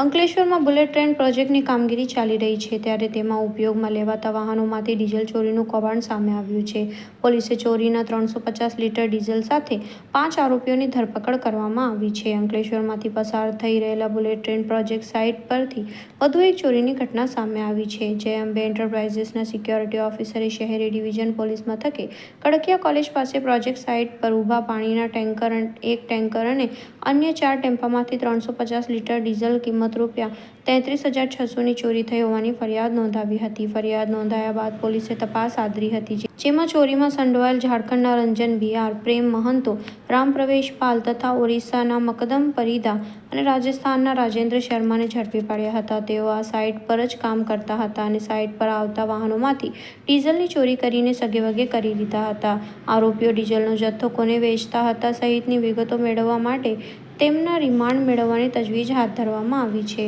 અંકલેશ્વરમાં bullet train પ્રોજેક્ટની કામગીરી ચાલી રહી છે ત્યારે તેમાં ઉપયોગમાં લેવાતા વાહનોમાંથી ડીઝલ ચોરીનું કૌભાંડ સામે આવ્યું છે. પોલીસે ચોરીના ત્રણસો પચાસ લીટર ડીઝલ સાથે પાંચ આરોપીઓની ધરપકડ કરવામાં આવી છે. અંકલેશ્વરમાંથી પસાર થઈ રહેલા બુલેટ ટ્રેન પ્રોજેક્ટ સાઇટ પરથી વધુ એક ચોરીની ઘટના સામે આવી છે. જય અંબે એન્ટરપ્રાઇઝીસના સિક્યોરિટી ઓફિસરે શહેરી ડિવિઝન પોલીસ મથકે કડકિયા કોલેજ પાસે પ્રોજેક્ટ સાઇટ પર ઊભા પાણીના ટેન્કર, એક ટેન્કર અને અન્ય ચાર ટેમ્પામાંથી ત્રણસો પચાસ લીટર ડીઝલ કિંમત રૂપિયા તેત્રીસ હજાર છસોની ચોરી થઈ હોવાની ફરિયાદ નોંધાવી હતી. ફરિયાદ નોંધાયા બાદ પોલીસે તપાસ આદરી હતી જેમાં ચોરીમાં સંડોવાયેલ ઝારખંડના રંજન બિહાર, પ્રેમ મહંતો, રામપ્રવેશ પાલ તથા ઓરિસ્સાના મકદમ પરીદા અને રાજસ્થાનના રાજેન્દ્ર શર્માને ઝડપી પાડ્યા હતા. તેઓ આ સાઇટ પર જ કામ કરતા હતા અને સાઇટ પર આવતા વાહનોમાંથી ડીઝલની ચોરી કરીને સગેવગે કરી લીધા હતા. આરોપીઓ ડીઝલનો જથ્થો કોને વેચતા હતા સહિતની વિગતો મેળવવા માટે તેમના રિમાન્ડ મેળવવાની તજવીજ હાથ ધરવામાં આવી છે.